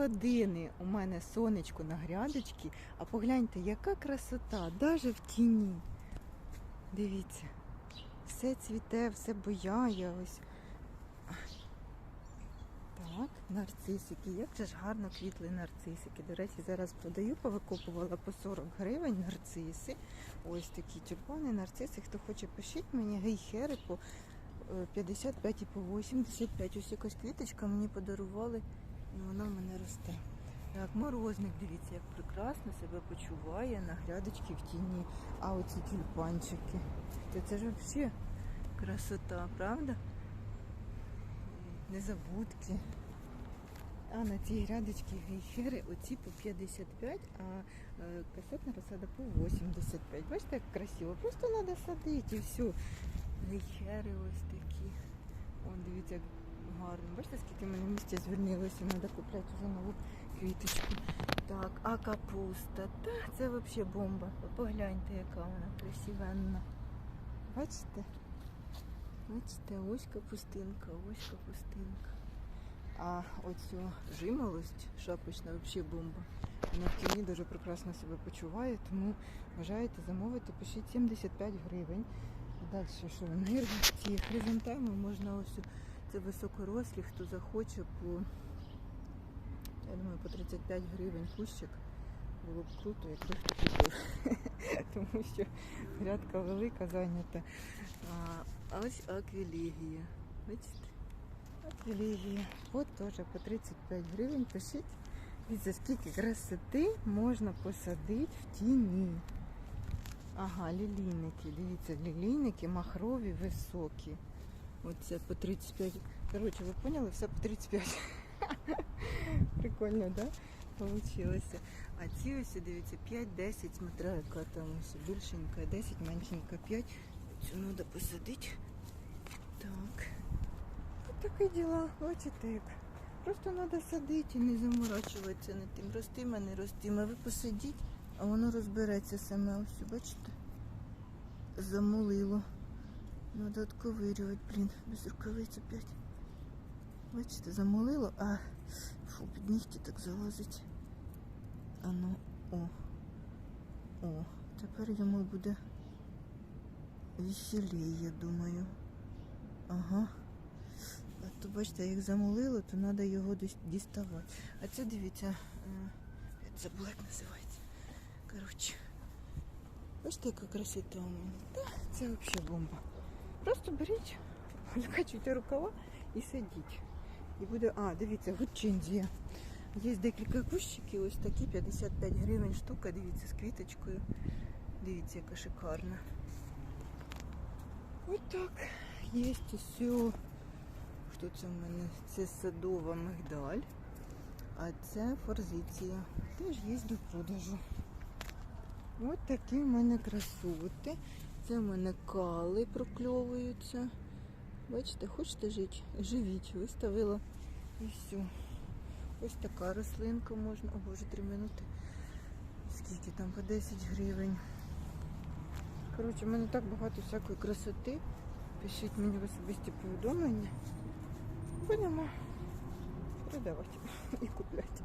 години у мене сонечко на грядочці, а погляньте, яка красота, навіть в тіні. Дивіться, все цвіте, все бояє ось. Так, нарцисики. Як же ж гарно квітли нарцисики. До речі, зараз продаю, повикопувала по 40 гривень нарциси. Ось такі тюльпани, нарциси. Хто хоче, пишіть мені гейхери по е, 55 і по 85. Ось якась квіточка мені подарували, і вона в мене росте. Так, морозник, дивіться, як прекрасно себе почуває на грядочці в тіні. А оці тюльпанчики. Це, це ж взагалі красота, правда? Незабудки. А на цій грядочці гейхери оці по 55, а е, касетна розсада по 85. Бачите, як красиво. Просто треба садити і все. Гейхери ось такі. О, дивіться, як гарно. Бачите, скільки в мене місця звільнилося, треба купляти вже нову квіточку. Так, а капуста. Та це взагалі бомба. Погляньте, яка вона красивенна. Бачите? Бачите, ось капустинка, ось капустинка. А оцю жимолость шапочна взагалі бомба. Вона в тіні дуже прекрасно себе почуває, тому бажаєте замовити, пишіть 75 гривень. Далі що нирги, ці хризантеми можна ось це високорослі, хто захоче по я думаю, по 35 гривень кущик. Було б круто, якби хто купив. Тому що грядка велика, зайнята. А, ось аквілегія. Бачите? Аквілегія. От теж по 35 гривень. Пишіть. Дивіться, скільки красоти можна посадити в тіні. Ага, лілійники. Дивіться, лілійники махрові, високі. Оце по 35. Коротше, ви поняли, все по 35. Прикольно, да? Получилося. А ці ось, дивіться, 5-10, смотря яка там ось більшенька, 10, меншенька, 5. Цю треба посадити. Так. Ось такі діла, бачите як. Просто треба садити і не заморачуватися над тим. Ростиме, не ростиме. Ви посадіть, а воно розбереться саме. Ось, бачите? Замулило. Надо отковирювати, блін, без рукавиць опять. Бачите, замолило, а фу, під нігті так залазить. А ну, о. О, тепер йому буде веселіє, я думаю. Ага. А то бачите, як замолило, то треба його діставати. А це дивіться, е, я забула, як називається. Коротше. Бачите, яка красота у мене. Та, це взагалі бомба. Просто беріть, накачуйте рукава і сидіть. І буде. А, дивіться, гудчинзія. Є декілька кущиків, ось такі 55 гривень штука, дивіться, з квіточкою. Дивіться, яка шикарна. Ось так. Є все. Хто це в мене? Це садова мигдаль. А це форзиція. Теж є до продажу. Ось такі в мене красоти. Це в мене кали прокльовуються. Бачите, хочете жити? Живіть. Виставила і все. Ось така рослинка можна. О боже, три минути. Скільки там по 10 гривень. Коротше, в мене так багато всякої красоти. Пишіть мені в особисті повідомлення. Будемо продавати і купляти.